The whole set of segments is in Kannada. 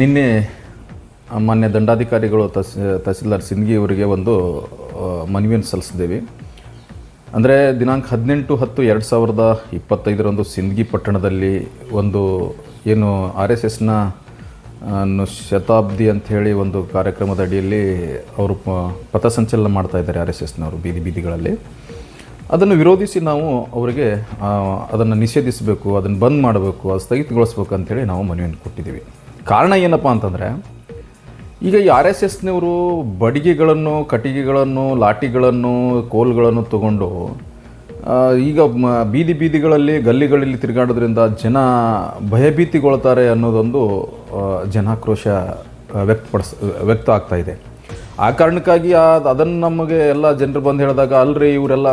ನಿನ್ನೆ ಮಾನ್ಯ ದಂಡಾಧಿಕಾರಿಗಳು ತಸ್ ತಹಸೀಲ್ದಾರ್ ಸಿಂದ್ಗಿ ಅವರಿಗೆ ಒಂದು ಮನವಿಯನ್ನು ಸಲ್ಲಿಸಿದ್ದೇವೆ. ಅಂದರೆ ದಿನಾಂಕ ಹದಿನೆಂಟು ಹತ್ತು ಎರಡು ಸಾವಿರದ ಇಪ್ಪತ್ತೈದರಂದು ಸಿಂದ್ಗಿ ಪಟ್ಟಣದಲ್ಲಿ ಒಂದು ಏನು ಆರ್ ಎಸ್ ಎಸ್ನ ಶತಾಬ್ದಿ ಅಂಥೇಳಿ ಒಂದು ಕಾರ್ಯಕ್ರಮದ ಅಡಿಯಲ್ಲಿ ಅವರು ಪಥಸಂಚಲನ ಮಾಡ್ತಾ ಇದ್ದಾರೆ ಆರ್ ಎಸ್ ಎಸ್ನವರು ಬೀದಿ ಬೀದಿಗಳಲ್ಲಿ. ಅದನ್ನು ವಿರೋಧಿಸಿ ನಾವು ಅವರಿಗೆ ಅದನ್ನು ನಿಷೇಧಿಸಬೇಕು, ಅದನ್ನು ಬಂದ್ ಮಾಡಬೇಕು, ಅದು ಸ್ಥಗಿತಗೊಳಿಸ್ಬೇಕು ಅಂತೇಳಿ ನಾವು ಮನವಿಯನ್ನು ಕೊಟ್ಟಿದ್ದೀವಿ. ಕಾರಣ ಏನಪ್ಪ ಅಂತಂದರೆ, ಈಗ ಈ ಆರ್ ಎಸ್ ಎಸ್ನವರು ಬಡಿಗೆಗಳನ್ನು, ಕಟ್ಟಿಗೆಗಳನ್ನು, ಲಾಠಿಗಳನ್ನು, ಕೋಲ್ಗಳನ್ನು ತಗೊಂಡು ಈಗ ಬೀದಿ ಬೀದಿಗಳಲ್ಲಿ, ಗಲ್ಲಿಗಳಲ್ಲಿ ತಿರುಗಾಡೋದ್ರಿಂದ ಜನ ಭಯಭೀತಿಗೊಳ್ತಾರೆ ಅನ್ನೋದೊಂದು ಜನಾಕ್ರೋಶ ವ್ಯಕ್ತಪಡಿಸ್, ವ್ಯಕ್ತ ಆಗ್ತಾ ಇದೆ. ಆ ಕಾರಣಕ್ಕಾಗಿ ಅದನ್ನು ನಮಗೆ ಎಲ್ಲ ಜನರು ಬಂದು ಹೇಳಿದಾಗ, ಅಲ್ರಿ ಇವರೆಲ್ಲ,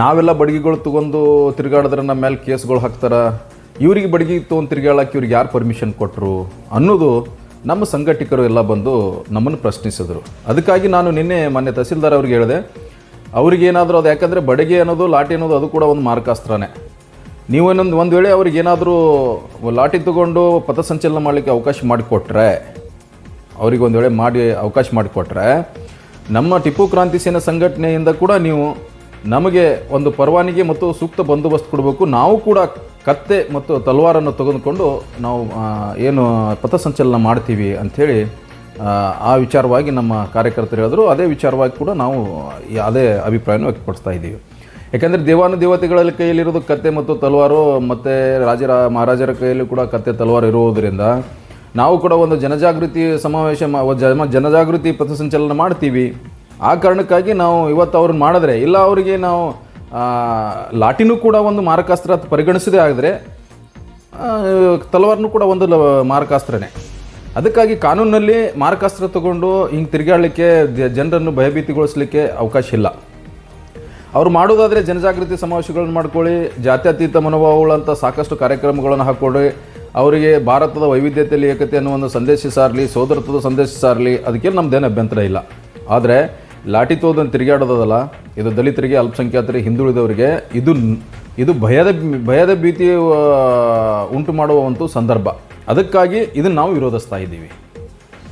ನಾವೆಲ್ಲ ಬಡಿಗೆಗಳು ತಗೊಂಡು ತಿರುಗಾಡಿದ್ರೆ ನಮ್ಮ ಮೇಲೆ ಕೇಸ್ಗಳು ಹಾಕ್ತಾರ? ಇವರಿಗೆ ಬಡಗಿ ತೊಗೊಂಡು ತಿರುಗಾಳಕ್ಕೆ ಇವ್ರಿಗೆ ಯಾರು ಪರ್ಮಿಷನ್ ಕೊಟ್ಟರು ಅನ್ನೋದು ನಮ್ಮ ಸಂಘಟಕರು ಎಲ್ಲ ಬಂದು ನಮ್ಮನ್ನು ಪ್ರಶ್ನಿಸಿದ್ರು. ಅದಕ್ಕಾಗಿ ನಾನು ನಿನ್ನೆ ಮೊನ್ನೆ ತಹಸೀಲ್ದಾರ್ ಅವ್ರಿಗೆ ಹೇಳಿದೆ ಅವ್ರಿಗೇನಾದರೂ ಅದು ಯಾಕಂದರೆ ಬಡಗಿ ಅನ್ನೋದು, ಲಾಠಿ ಅನ್ನೋದು ಅದು ಕೂಡ ಒಂದು ಮಾರ್ಕಾಸ್ತ್ರನೇ ನೀವೇನೊಂದು ಒಂದು ವೇಳೆ ಅವ್ರಿಗೇನಾದರೂ ಲಾಠಿ ತಗೊಂಡು ಪಥಸಂಚಲನ ಮಾಡಲಿಕ್ಕೆ ಅವಕಾಶ ಮಾಡಿಕೊಟ್ರೆ, ಅವ್ರಿಗೆ ಒಂದು ವೇಳೆ ಮಾಡಿ ಅವಕಾಶ ಮಾಡಿಕೊಟ್ರೆ, ನಮ್ಮ ಟಿಪ್ಪು ಕ್ರಾಂತಿ ಸೇನಾ ಸಂಘಟನೆಯಿಂದ ಕೂಡ ನೀವು ನಮಗೆ ಒಂದು ಪರವಾನಗಿ ಮತ್ತು ಸೂಕ್ತ ಬಂದೋಬಸ್ತ್ ಕೊಡಬೇಕು. ನಾವು ಕೂಡ ಕತ್ತೆ ಮತ್ತು ತಲವಾರನ್ನು ತೆಗೆದುಕೊಂಡು ನಾವು ಏನು ಪಥಸಂಚಲನ ಮಾಡ್ತೀವಿ ಅಂಥೇಳಿ ಆ, ವಿಚಾರವಾಗಿ ನಮ್ಮ ಕಾರ್ಯಕರ್ತರು ಹೇಳಿದ್ರು. ಅದೇ ವಿಚಾರವಾಗಿ ಕೂಡ ನಾವು ಅದೇ ಅಭಿಪ್ರಾಯವನ್ನು ವ್ಯಕ್ತಪಡಿಸ್ತಾ ಇದ್ದೀವಿ. ಯಾಕೆಂದರೆ ದೇವಾನು ದೇವತೆಗಳಲ್ಲಿ ಕೈಯಲ್ಲಿರೋದು ಕತ್ತೆ ಮತ್ತು ತಲವಾರು ಮತ್ತು ರಾಜರ ಮಹಾರಾಜರ ಕೈಯಲ್ಲಿ ಕೂಡ ಕತ್ತೆ ತಲವಾರು ಇರುವುದರಿಂದ ನಾವು ಕೂಡ ಒಂದು ಜನಜಾಗೃತಿ ಸಮಾವೇಶ ಜನಜಾಗೃತಿ ಪಥಸಂಚಲನ ಮಾಡ್ತೀವಿ. ಆ ಕಾರಣಕ್ಕಾಗಿ ನಾವು ಇವತ್ತು ಅವ್ರನ್ನ ಮಾಡಿದ್ರೆ, ಇಲ್ಲ ಅವರಿಗೆ ನಾವು ಲಾಠಿನೂ ಕೂಡ ಒಂದು ಮಾರಕಾಸ್ತ್ರ ಪರಿಗಣಿಸದೇ ಆದರೆ ತಲವಾರನೂ ಕೂಡ ಒಂದು ಮಾರಕಾಸ್ತ್ರನೇ. ಅದಕ್ಕಾಗಿ ಕಾನೂನಲ್ಲಿ ಮಾರಕಾಸ್ತ್ರ ತಗೊಂಡು ಹಿಂಗೆ ತಿರುಗಾಡಲಿಕ್ಕೆ ಜನರನ್ನು ಭಯಭೀತಿಗೊಳಿಸ್ಲಿಕ್ಕೆ ಅವಕಾಶ ಇಲ್ಲ. ಅವ್ರು ಮಾಡೋದಾದರೆ ಜನಜಾಗೃತಿ ಸಮಾವೇಶಗಳನ್ನು ಮಾಡ್ಕೊಳ್ಳಿ, ಜಾತ್ಯತೀತ ಮನೋಭಾವಗಳಂಥ ಸಾಕಷ್ಟು ಕಾರ್ಯಕ್ರಮಗಳನ್ನು ಹಾಕ್ಕೊಳ್ಳಿ, ಅವರಿಗೆ ಭಾರತದ ವೈವಿಧ್ಯತೆಯಲ್ಲಿ ಏಕತೆ ಅನ್ನೋ ಒಂದು ಸಂದೇಶ ಸಾರಲಿ ಸೋದರತ್ವದ ಸಂದೇಶ ಸಾರಲಿ, ಅದಕ್ಕೆ ನಮ್ದೇನು ಅಭ್ಯಂತರ ಇಲ್ಲ. ಆದರೆ ಲಾಠಿ ತೋದನ್ನು ತಿರುಗಾಡೋದಲ್ಲ ಇದು ದಲಿತರಿಗೆ, ಅಲ್ಪಸಂಖ್ಯಾತರಿಗೆ, ಹಿಂದುಳಿದವರಿಗೆ ಇದು ಇದು ಭಯದ ಭಯದ ಭೀತಿ ಉಂಟು ಮಾಡುವಂಥ ಸಂದರ್ಭ. ಅದಕ್ಕಾಗಿ ಇದನ್ನು ನಾವು ವಿರೋಧಿಸ್ತಾ ಇದ್ದೀವಿ.